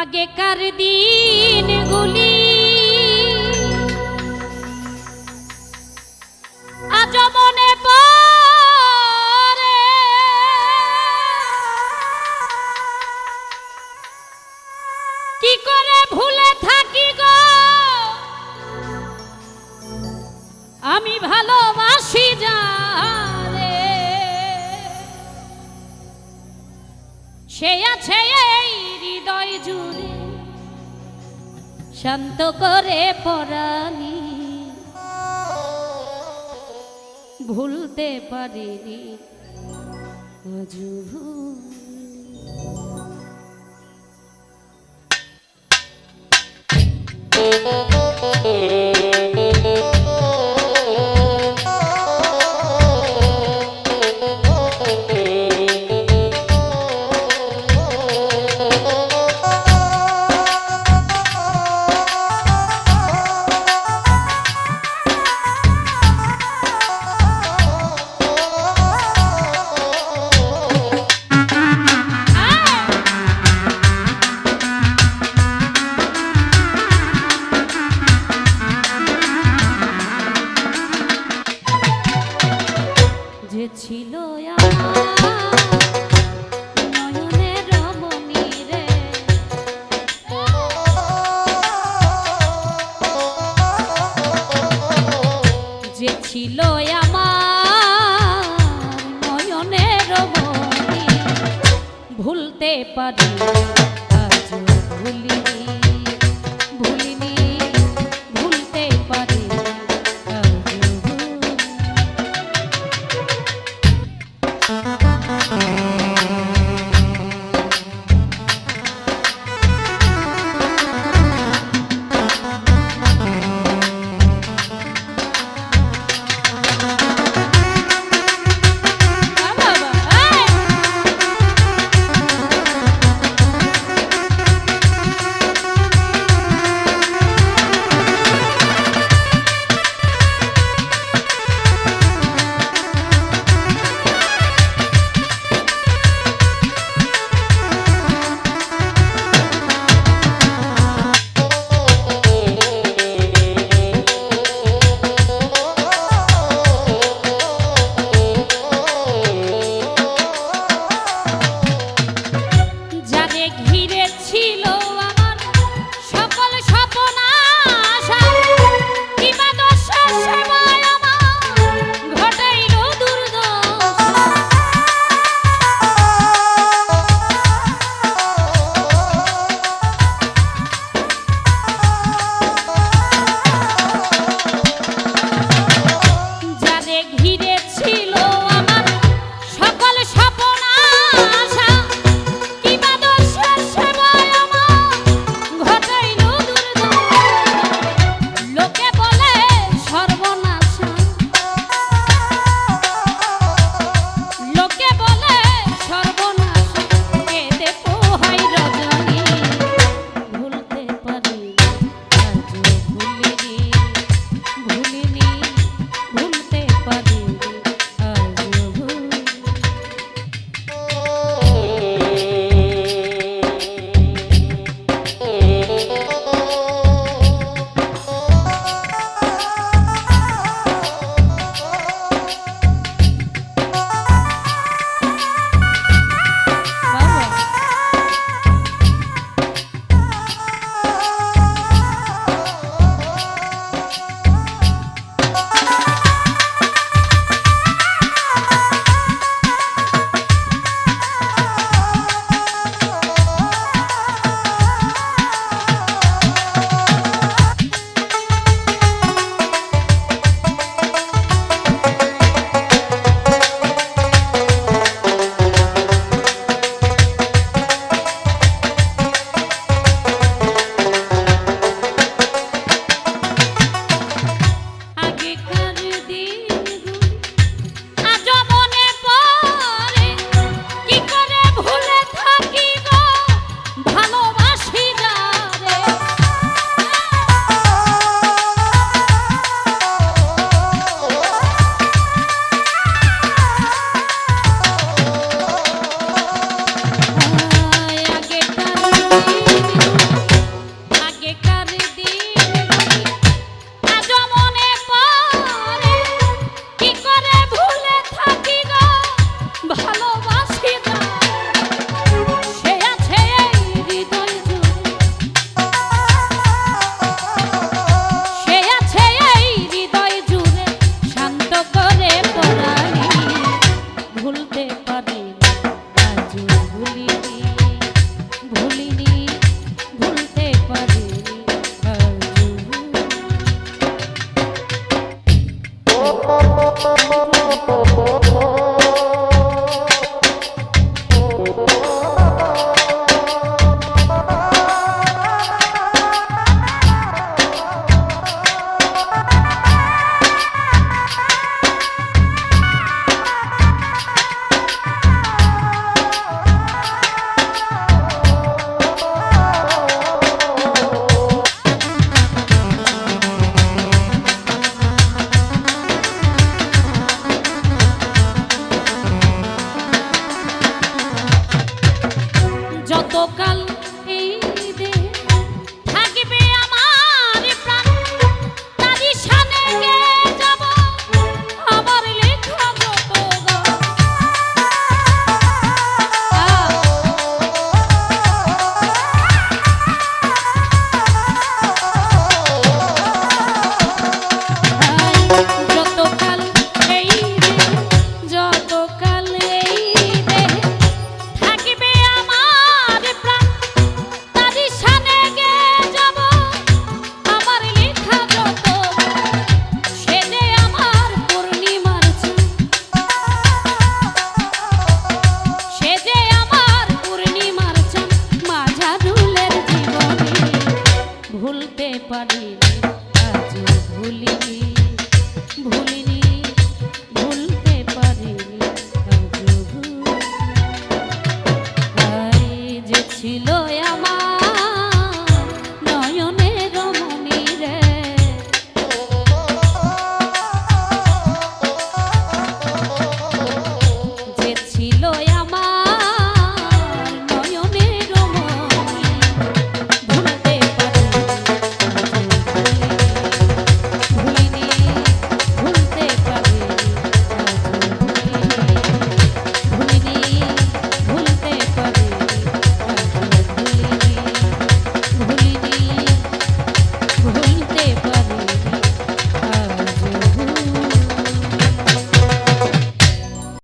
আগেকার দিনগুলি আজ মনে পড়ে। কি করে ভুলে থাকি গো? আমি ভালোবাসি যারে। সে আছে এই হৃদয় জুড়ে। শান্ত করে পরানি। ভুলতে পারিনি। আজও ভুলতে পারি ভুলিনি ভুলিনি।